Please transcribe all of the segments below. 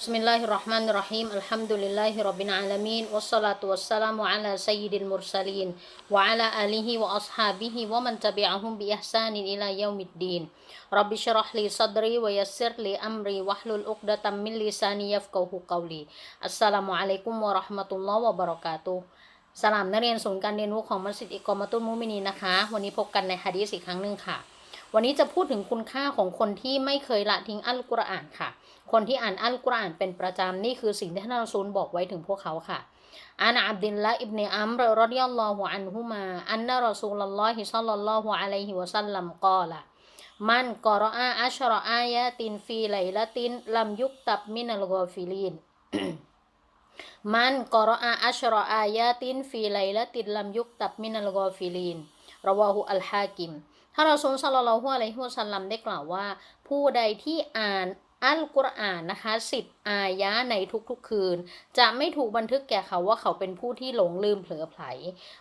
Bismillahirrahmanirrahim. Alhamdulillahirabbil alamin wassalatu wassalamu ala sayyidil mursalin wa ala alihi wa ashabihi wa man tabi'ahum bi ihsanin ila yaumiddin. Rabbi syrah li sadri wa yassir li amri wa hlul 'uqdatam min lisani yafqahu qawli. Assalamualaikum warahmatullahi wabarakatuh. สลามนักเรียนศูนย์การเรียนรู้ของมัสยิดอิกอมาตุลมุมินีนะคะ วันนี้พบกันในฮะดีษอีกครั้งหนึ่งค่ะ วันนี้จะพูดถึงคุณค่าของคนที่ไม่เคยละทิ้งอัลกุรอานค่ะ คนที่อ่านอัลกุรอานเป็นประจำนี่คือสิ่งที่ท่านรอซูลบอกไว้ถึงพวกเขาค่ะอานอับดิลละอิบเนอัมรรดิยัลลอฮุอันฮุมาอันนะรอซูลลอฮิซัลลัลลอฮุอะลัยฮิวะซัลลัมกอละมันกอรออาอัชรออายะตินฟีไลละตินลัมยุกตับมินัลกอฟิลีนมันกอรอาอัชรออายาตินฟีไลละติดลัมยุกตับมินัลกอฟิลีนรวาหุอัลฮากิม ถ้าเราทรงสัลลัลฮุอะลัยฮิวะสัลลัมได้กล่าวว่า ผู้ใดที่อ่านอัลกุรอานนะคะสิบอายะในทุกๆคืน จะไม่ถูกบันทึกแก่เขาว่าเขาเป็นผู้ที่หลงลืมเผลอไผล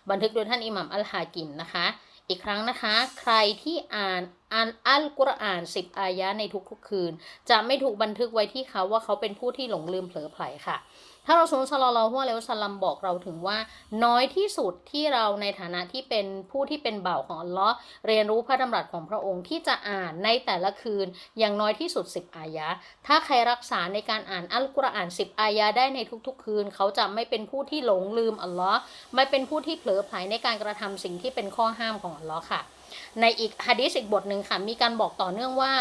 บันทึกโดยท่านอิหมัมอัลฮากิมนะคะ อีกครั้งนะคะ ใครที่อ่าน อ่านอัลกุรอานสิบอายะในทุกๆคืน จะไม่ถูกบันทึกไว้ที่เขาว่าเขาเป็นผู้ที่หลงลืมเผลอไผลค่ะถ้าเราสูลสลลอฮุอะลัยฮิวสลัมบอกเราถึงว่า น้อยที่สุดที่เราในฐานะที่เป็นผู้ที่เป็นบ่าวของอัลลอฮ์เรียนรู้พระดำรัสของพระองค์ที่จะอ่านในแต่ละคืนอย่างน้อยที่สุด 10 อายะถ้าใครรักษาในการอ่านอัลกุรอาน 10 อายะได้ในทุกๆ คืน เขาจะไม่เป็นผู้ที่หลงลืมอัลลอฮ์ไม่เป็นผู้ที่เผลอไผลในการกระทำสิ่งที่เป็นข้อห้ามของอัลลอฮ์ค่ะ ในอีกฮะดีษอีกบทหนึ่งค่ะ มีการบอกต่อเนื่องว่า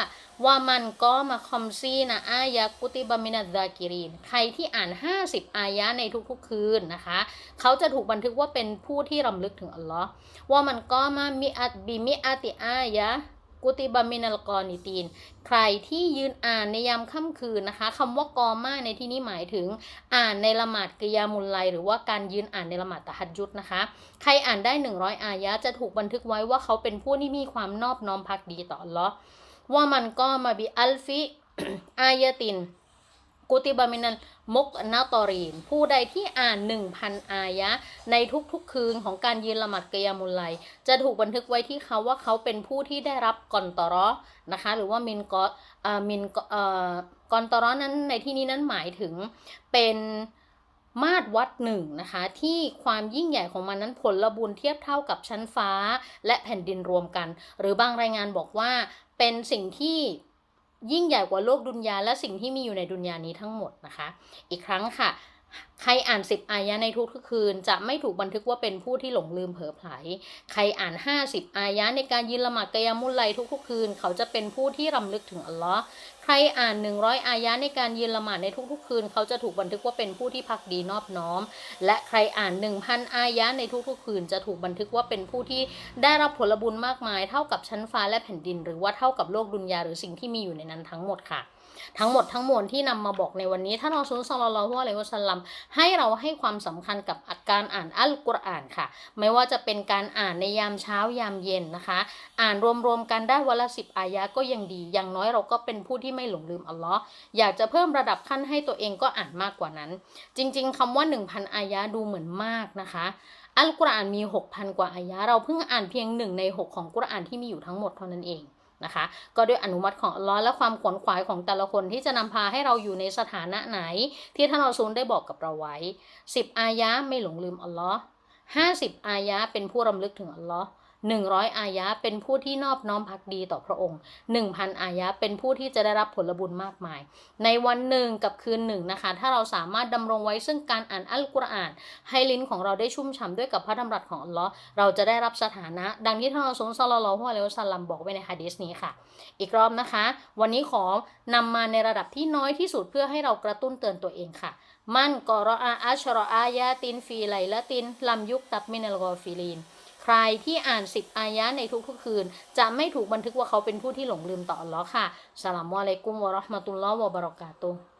ว่ามันก็มาคอมซีนะอายะกุติบามินาดากิรินใครที่อ่าน 50 อายะในทุกๆคืนนะคะ เขาจะถูกบันทึกว่าเป็นผู้ที่รำลึกถึงอัลลอฮ์ว่ามันก็มามิอัตบิมิอาติอายะ กุติบามินัลกอนิตีน ใครที่ยืนอ่านในยามค่ำคืนนะคะคำว่ากอมาในที่นี้หมายถึงอ่านในละหมาดกิยามุลไลหรือว่าการยืนอ่านในละหมาดตะฮัดยุดนะคะ ใครอ่านได้ 100 อายะจะถูกบันทึกไว้ว่าเขาเป็นผู้ที่มีความนอบน้อมพักดีต่ออัลอว่ามันก็มาบิอัลฟิอายะติน กุติบามินันมุกนาตอรีน ผู้ใดที่อ่าน 1,000 อายะ ในทุกๆ คืนของการยืนละหมาดกยามุลไลจะถูกบันทึกไว้ที่เขาว่าเขาเป็นผู้ที่ได้รับกอนตอรอนะคะ หรือว่ามินกอมินก่อกอนตอรอนั้นในที่นี้นั้นหมายถึงเป็นมาตรวัดหนึ่งนะคะ ที่ความยิ่งใหญ่ของมันนั้นผลบุญเทียบเท่ากับชั้นฟ้าและแผ่นดินรวมกัน หรือบางรายงานบอกว่าเป็นสิ่งที่ ยิ่งใหญ่กว่าโลกดุนยาและสิ่งที่มีอยู่ในดุนยานี้ทั้งหมดนะคะ อีกครั้งค่ะ ใครอ่าน10อายะในทุกคืน จะไม่ถูกบันทึกว่าเป็นผู้ที่หลงลืมเผลอไผล ใครอ่าน50อายะในการยืนละหมาดกยามุลไลทุกๆคืน เขาจะเป็นผู้ที่รำลึกถึงอัลลอฮ์ ครอ่าน 100 อายะในการยืนละหมาดในทุกๆ คืน เขาจะถูกบันทึกว่าเป็นผู้ที่พักดีนอบน้อม และใครอ่าน 1,000 อายะในทุกๆ คืน จะถูกบันทึกว่าเป็นผู้ที่ได้รับผลบุญมากมาย เท่ากับชั้นฟ้าและแผ่นดิน หรือว่าเท่ากับโลกดุนยาหรือสิ่งที่มีอยู่ในนั้นทั้งหมดค่ะ ทั้งหมดทั้งมวลที่นำมาบอกในวันนี้ท่านอัลลอฮฺสุลลัลลอฮุอะลัยฮิวะสัลลัมให้เราให้ความสำคัญกับการอ่านอัลกุรอานค่ะ ไม่ว่าจะเป็นการอ่านในยามเช้ายามเย็นนะคะ อ่านรวมๆกันได้วันละสิบอายะก็ยังดี อย่างน้อยเราก็เป็นผู้ที่ไม่หลงลืมอัลลอฮ์อยากจะเพิ่มระดับขั้นให้ตัวเองก็อ่านมากกว่านั้น จริง ๆคำว่า 1,000 อายะดูเหมือนมากนะคะอัลกุรอานมี 6,000 กว่าอายะ เราเพิ่งอ่านเพียงหนึ่งใน 6 ของกุรอานที่มีอยู่ทั้งหมดเท่านั้นเอง นะคะ ก็ด้วยอนุมัติของอัลลอฮ์และความขวนขวายของแต่ละคนที่จะนำพาให้เราอยู่ในสถานะไหน ที่ท่านอัลซูลได้บอกกับเราไว้ 10 อายะไม่หลงลืมอัลลอฮ์50 อายะเป็นผู้รำลึกถึงอัลลอฮ์ 100 อายะเป็นผู้ที่นอบน้อมพักดีต่อพระองค์ 1,000 อายะเป็นผู้ที่จะได้รับผลบุญมากมาย ในวันหนึ่งกับคืนหนึ่งนะคะ ถ้าเราสามารถดำรงไว้ซึ่งการอ่านอัลกุรอาน ให้ลิ้นของเราได้ชุ่มฉ่ำด้วยกับพระดำรัสของอัลลอฮ์เราจะได้รับสถานะ ดังที่ท่านอัลลอฮ์ซัลลัลลอฮุอะลัยฮิวซัลลัมบอกไว้ในฮะดีษนี้ค่ะ อีกรอบนะคะ วันนี้ขอนำมาในระดับที่น้อยที่สุดเพื่อให้เรากระตุ้นเตือนตัวเองค่ะมันกอรออาอัชรออายาตินฟีไลละตินลัมยุกตับมินัลกอฟิลีน รที่อ่านสิบอายะในทุกๆคืน จะไม่ถูกบันทึกว่าเขาเป็นผู้ที่หลงลืมต่ออัลลอฮ์ค่ะสลามวะลัยกุมวะราะห์มะตุลลอฮ์วะบะเราะกาตุฮ์